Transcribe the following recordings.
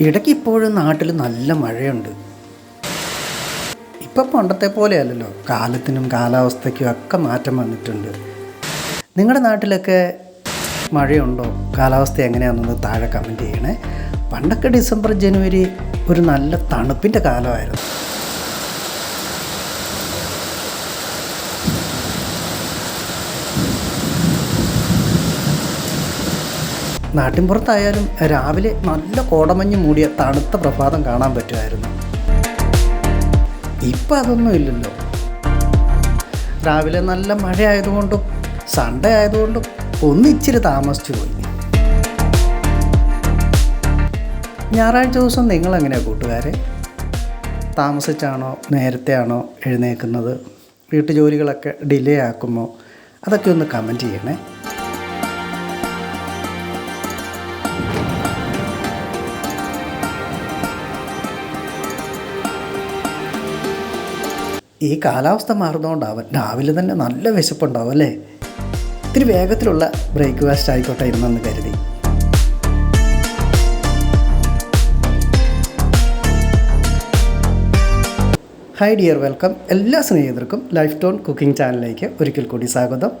ഇടയ്ക്ക് ഇപ്പോഴും നാട്ടിൽ നല്ല മഴയുണ്ട്. ഇപ്പം പണ്ടത്തെ പോലെയല്ലല്ലോ. കാലത്തിനും കാലാവസ്ഥയ്ക്കും ഒക്കെ മാറ്റം വന്നിട്ടുണ്ട്. നിങ്ങളുടെ നാട്ടിലൊക്കെ മഴയുണ്ടോ? കാലാവസ്ഥ എങ്ങനെയാണെന്ന് താഴെ കമന്റ് ചെയ്യണേ. പണ്ടൊക്കെ ഡിസംബർ ജനുവരി ഒരു നല്ല തണുപ്പിന്റെ കാലമായിരുന്നു. നാട്ടിൻപുറത്തായാലും രാവിലെ നല്ല കോടമഞ്ഞ് മൂടിയ തണുത്ത പ്രഭാതം കാണാൻ പറ്റുമായിരുന്നു. ഇപ്പം അതൊന്നും ഇല്ലല്ലോ. രാവിലെ നല്ല മഴ ആയതുകൊണ്ടും സൺഡേ ആയതുകൊണ്ടും ഒന്നിച്ചിരി താമസിച്ചു പോയി. ഞായറാഴ്ച ദിവസം നിങ്ങൾ എങ്ങനെയാണ് കൂട്ടുകാരെ? താമസിച്ചാണോ നേരത്തെ ആണോ എഴുന്നേൽക്കുന്നത്? വീട്ടുജോലികളൊക്കെ ഡിലേ ആക്കുമോ? അതൊക്കെ ഒന്ന് കമന്റ് ചെയ്യണേ. ഈ കാലാവസ്ഥ മാറുന്നതുകൊണ്ടാവും രാവിലെ തന്നെ നല്ല വിശപ്പുണ്ടാവും അല്ലേ? ഇത്തിരി വേഗത്തിലുള്ള ബ്രേക്ക്ഫാസ്റ്റ് ആയിക്കോട്ടെ ഇരുന്നെന്ന് കരുതി. ഹായ് ഡിയർ വെൽക്കം എല്ലാ സ്നേഹിതർക്കും ലൈഫ് ടോൺ കുക്കിംഗ് ചാനലിലേക്ക് ഒരിക്കൽ കൂടി സ്വാഗതം.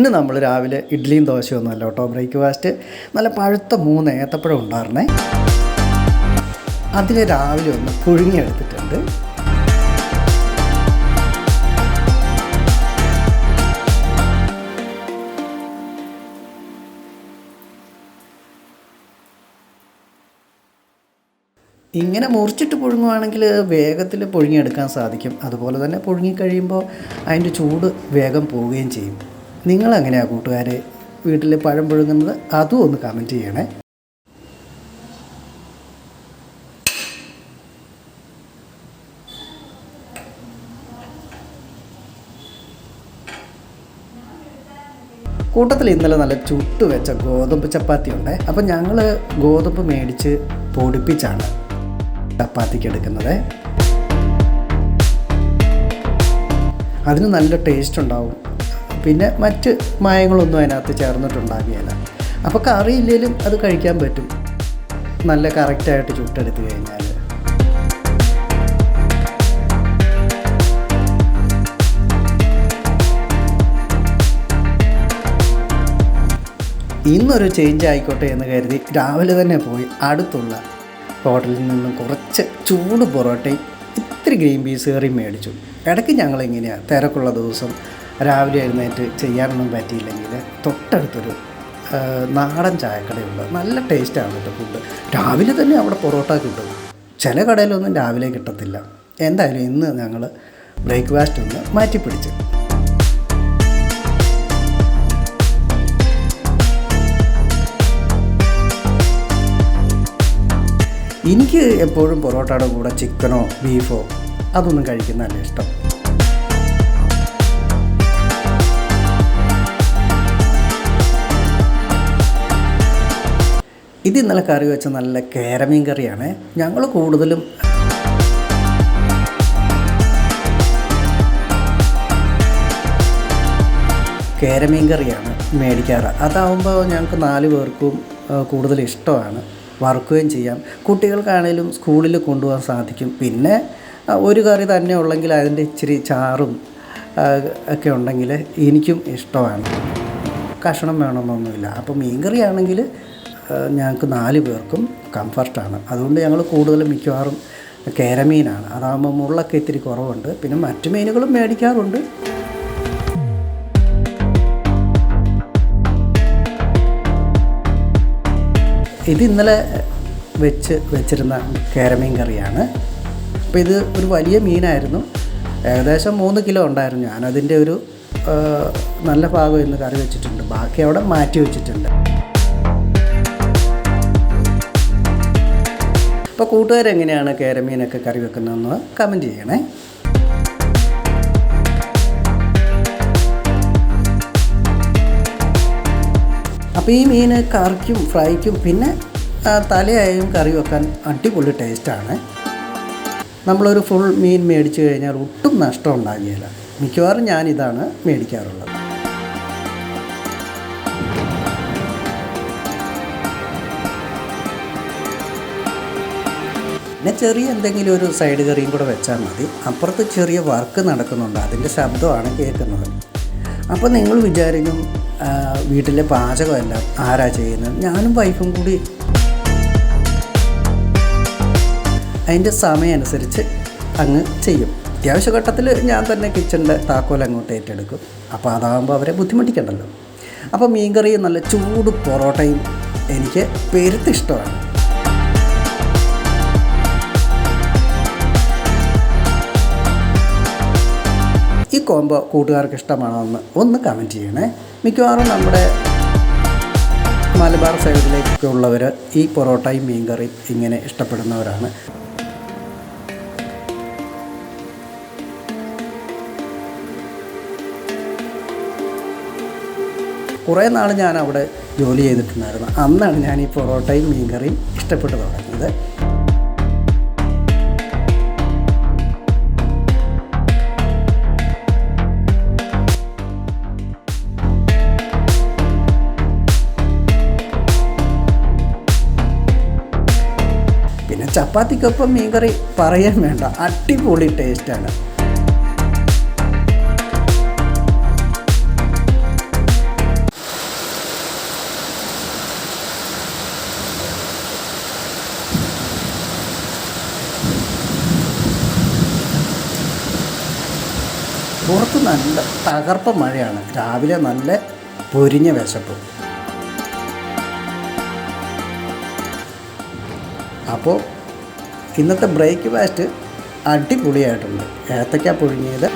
ഇന്ന് നമ്മൾ രാവിലെ ഇഡ്ഡലിയും ദോശയും ഒന്നുമല്ല കേട്ടോ. ബ്രേക്ക്ഫാസ്റ്റ് നല്ല പഴുത്ത മൂന്ന് ഏത്തപ്പഴം ഉണ്ടായിരുന്നേ. അതിൽ രാവിലെ ഒന്ന് പുഴുങ്ങിയെടുത്തിട്ടുണ്ട്. ഇങ്ങനെ മുറിച്ചിട്ട് പുഴുങ്ങുവാണെങ്കിൽ വേഗത്തിൽ പുഴുങ്ങിയെടുക്കാൻ സാധിക്കും. അതുപോലെ തന്നെ പുഴുങ്ങി കഴിയുമ്പോൾ അതിന്റെ ചൂട് വേഗം പോവുകയും ചെയ്യും. നിങ്ങൾ എങ്ങനെയാണ് കൂട്ടുകാരെ വീട്ടിൽ പഴം പുഴുങ്ങുന്നത്? അതും ഒന്ന് കമന്റ് ചെയ്യണേ. കൂട്ടത്തിൽ ഇന്നലെ നല്ല ചുട്ട് വെച്ച ഗോതമ്പ് ചപ്പാത്തി ഉണ്ട്. അപ്പം ഞങ്ങൾ ഗോതമ്പ് മേടിച്ച് പൊടിപ്പിച്ചാണ് ചപ്പാത്തിക്ക് എടുക്കുന്നത്. അതിന് നല്ല ടേസ്റ്റ് ഉണ്ടാവും. പിന്നെ മറ്റ് മായങ്ങളൊന്നും അതിനകത്ത് ചേർന്നിട്ടുണ്ടാകുകയില്ല. അപ്പോൾ കറി കറിയില്ലെങ്കിലും അത് കഴിക്കാൻ പറ്റും. നല്ല കറക്റ്റായിട്ട് ചുട്ടെടുത്ത് കഴിഞ്ഞാൽ ഇന്നൊരു ചേഞ്ച് ആയിക്കോട്ടെ എന്ന് കരുതി രാവിലെ തന്നെ പോയി അടുത്തുള്ള ഹോട്ടലിൽ നിന്നും കുറച്ച് ചൂട് പൊറോട്ടയും ഇത്തിരി ഗ്രീൻ പീസ് കറിയും മേടിച്ചു. ഇടയ്ക്ക് ഞങ്ങൾ എങ്ങനെയാണ് തിരക്കുള്ള ദിവസം രാവിലെ എഴുന്നേറ്റ് ചെയ്യാനൊന്നും പറ്റിയില്ലെങ്കിൽ തൊട്ടടുത്തൊരു നാടൻ ചായക്കടയുണ്ട്. നല്ല ടേസ്റ്റാണ് കേട്ടോ ഫുഡ് രാവിലെ തന്നെ അവിടെ പൊറോട്ട കിട്ടും. ചില കടയിലൊന്നും രാവിലെ കിട്ടത്തില്ല. എന്തായാലും ഇന്ന് ഞങ്ങൾ ബ്രേക്ക്ഫാസ്റ്റ് ഒന്ന് മാറ്റിപ്പിടിച്ച്. എനിക്ക് എപ്പോഴും പൊറോട്ടയുടെ കൂടെ ചിക്കനോ ബീഫോ അതൊന്നും കഴിക്കുന്നതല്ല ഇഷ്ടം? ഇത് ഇന്നലെ കറി വെച്ച നല്ല കേരമീൻ കറിയാണ്. ഞങ്ങൾ കൂടുതലും കേരമീൻ കറിയാണ് മേടിക്കാറ്. അതാവുമ്പോൾ ഞങ്ങൾക്ക് നാല് പേർക്കും കൂടുതൽ ഇഷ്ടമാണ്. വറുക്കുകയും ചെയ്യാം. കുട്ടികൾക്കാണേലും സ്കൂളിൽ കൊണ്ടുപോകാൻ സാധിക്കും. പിന്നെ ഒരു കറി തന്നെ ഉള്ളെങ്കിൽ അതിന്റെ ഇച്ചിരി ചാറും ഒക്കെ ഉണ്ടെങ്കിൽ എനിക്കും ഇഷ്ടമാണ്. കഷണം വേണമെന്നൊന്നുമില്ല. അപ്പോൾ മീൻ ആണെങ്കിൽ ഞങ്ങൾക്ക് നാല് പേർക്കും കംഫർട്ടാണ്. അതുകൊണ്ട് ഞങ്ങൾ കൂടുതലും മിക്കവാറും കേരമീനാണ്. അതാകുമ്പോൾ മുള്ളൊക്കെ ഇത്തിരി കുറവുണ്ട്. പിന്നെ മറ്റു മീനുകളും മേടിക്കാറുണ്ട്. ഇത് ഇന്നലെ വെച്ച് വെച്ചിരുന്ന കേരമീൻ കറിയാണ്. അപ്പോൾ ഇത് ഒരു വലിയ മീനായിരുന്നു. ഏകദേശം മൂന്ന് കിലോ ഉണ്ടായിരുന്നു. ഞാനതിന്റെ ഒരു നല്ല ഭാഗം ഇന്ന് കറി വെച്ചിട്ടുണ്ട്. ബാക്കി അവിടെ മാറ്റി വെച്ചിട്ടുണ്ട്. അപ്പോൾ കൂട്ടുകാരെങ്ങനെയാണ് കേരമീനൊക്കെ കറി വെക്കുന്നതെന്ന് കമന്റ് ചെയ്യണേ. അപ്പോൾ ഈ മീൻ കറിക്കും ഫ്രൈക്കും പിന്നെ തലയായും കറി വെക്കാൻ അടിപൊളി ടേസ്റ്റാണ്. നമ്മളൊരു ഫുൾ മീൻ മേടിച്ചു കഴിഞ്ഞാൽ ഒട്ടും നഷ്ടം ഉണ്ടാകുകയില്ല. മിക്കവാറും ഞാനിതാണ് മേടിക്കാറുള്ളത്. പിന്നെ ചെറിയ എന്തെങ്കിലും ഒരു സൈഡ് കറിയും കൂടെ വെച്ചാൽ മതി. അപ്പുറത്ത് ചെറിയ വർക്ക് നടക്കുന്നുണ്ട്. അതിന്റെ ശബ്ദമാണ് കേൾക്കുന്നത്. അപ്പോൾ നിങ്ങൾ വിചാരിക്കും വീട്ടിലെ പാചകമെല്ലാം ആരാ ചെയ്യുന്നത്? ഞാനും വൈഫും കൂടി. അതിന്റെ സമയം അനുസരിച്ച് അങ്ങ് ചെയ്യും. അത്യാവശ്യ ഘട്ടത്തിൽ ഞാൻ തന്നെ കിച്ചണിന്റെ താക്കോൽ അങ്ങോട്ട് ഏറ്റെടുക്കും. അപ്പോൾ അതാകുമ്പോൾ അവരെ ബുദ്ധിമുട്ടിക്കണ്ടല്ലോ. അപ്പോൾ മീൻകറിയും നല്ല ചൂട് പൊറോട്ടയും എനിക്ക് പെരുത്തിഷ്ടമാണ് കോംബോ കൂട്ടുകാർക്ക് ഇഷ്ടമാണോന്ന് ഒന്ന് കമന്റ് ചെയ്യണേ. മിക്കവാറും നമ്മുടെ മലബാർ സൈഡിലേക്കൊക്കെ ഉള്ളവർ ഈ പൊറോട്ടയും മീൻകറിയും ഇങ്ങനെ ഇഷ്ടപ്പെടുന്നവരാണ്. കുറേ നാൾ ഞാൻ അവിടെ ജോലി ചെയ്തിട്ടുണ്ടായിരുന്നു. അന്നാണ് ഞാൻ ഈ പൊറോട്ടയും മീൻകറിയും ഇഷ്ടപ്പെട്ടു തുടങ്ങിയത്. പിന്നെ ചപ്പാത്തിക്കൊപ്പം മീൻകറി പറയാൻ വേണ്ട. അടിപൊളി ടേസ്റ്റാണ്. പുറത്ത് നല്ല തകർപ്പ മഴയാണ്. രാവിലെ നല്ല പൊരിഞ്ഞ വിശപ്പ്. അപ്പോൾ ഇന്നത്തെ ബ്രേക്ക്ഫാസ്റ്റ് അടിപൊളിയായിട്ടുണ്ട്. ഏത്തക്ക പുഴുങ്ങിയത്.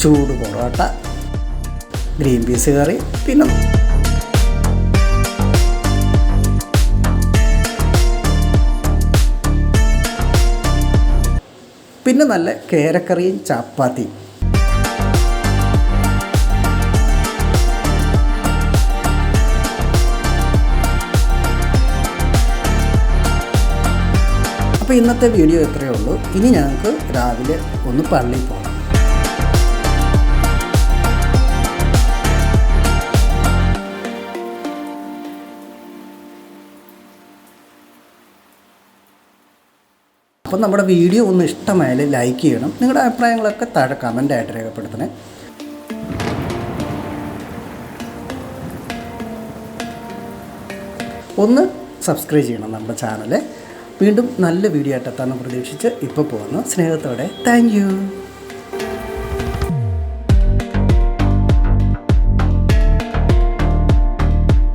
ചൂട് പൊറോട്ട ഗ്രീൻ പീസ് കറി പിന്നെ പിന്നെ നല്ല കേരക്കറിയും ചപ്പാത്തിയും. അപ്പോൾ ഇന്നത്തെ വീഡിയോ ഇത്രയേ ഉള്ളൂ. ഇനി ഞങ്ങൾക്ക് രാവിലെ ഒന്ന് പള്ളിയിൽ പോകാം അപ്പം നമ്മുടെ വീഡിയോ ഒന്ന് ഇഷ്ടമായാൽ ലൈക്ക് ചെയ്യണം. നിങ്ങളുടെ അഭിപ്രായങ്ങളൊക്കെ താഴെ കമന്റായിട്ട് രേഖപ്പെടുത്തണേ. ഒന്ന് സബ്സ്ക്രൈബ് ചെയ്യണം നമ്മുടെ ചാനൽ വീണ്ടും നല്ല വീഡിയോ ആയിട്ട് എത്താമെന്ന് പ്രതീക്ഷിച്ച് ഇപ്പോൾ പോകുന്നു. സ്നേഹത്തോടെ. താങ്ക്